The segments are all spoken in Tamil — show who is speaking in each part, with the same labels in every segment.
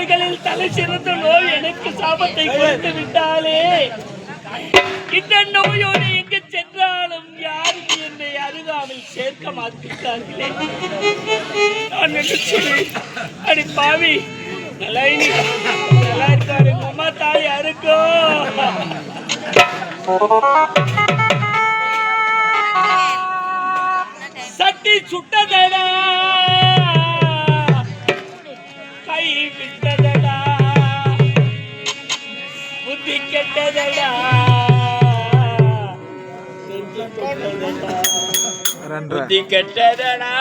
Speaker 1: நோய்களில் தலை சிறந்த நோய் எனக்கு சாபத்தை கொடுத்து விட்டாலே. இந்த நோயோடு எங்கு சென்றாலும் யாரும் என்னை அருகாமல் சேர்க்க மாட்டார்களே நான் நினைச்சேன் அடி பாவி நல்லா நல்லா இருக்காரு அம்மா தாய் யாருக்கோ சட்டி சுட்டதடா. விட்டதடா புத்தி கெட்டதடா. புத்தி கெட்டதடா.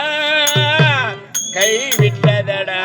Speaker 1: கை விட்டதடா.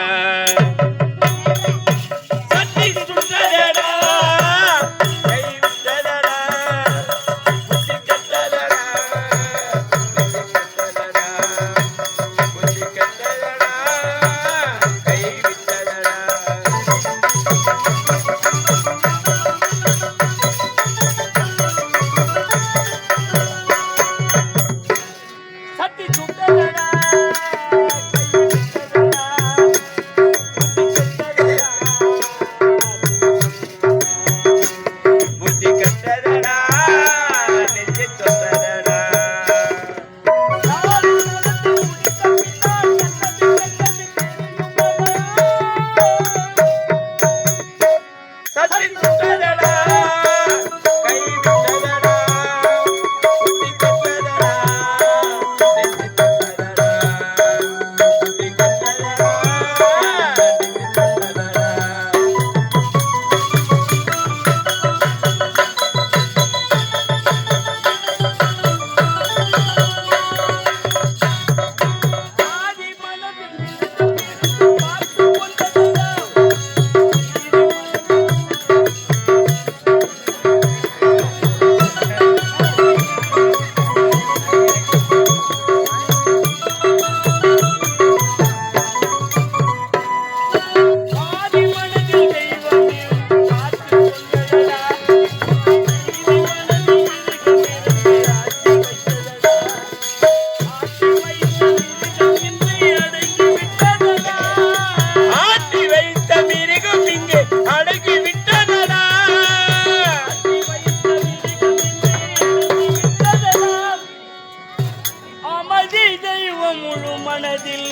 Speaker 1: மனதில்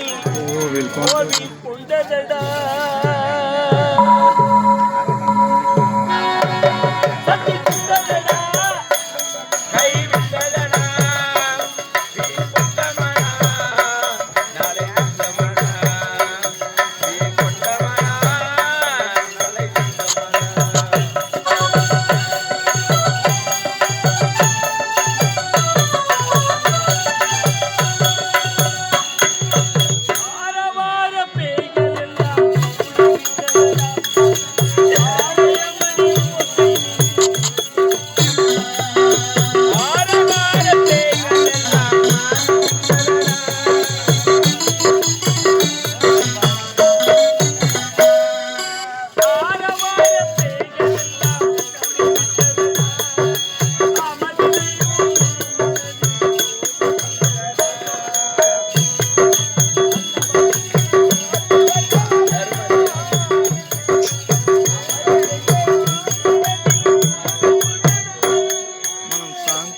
Speaker 1: கோவில் கொண்டதடா.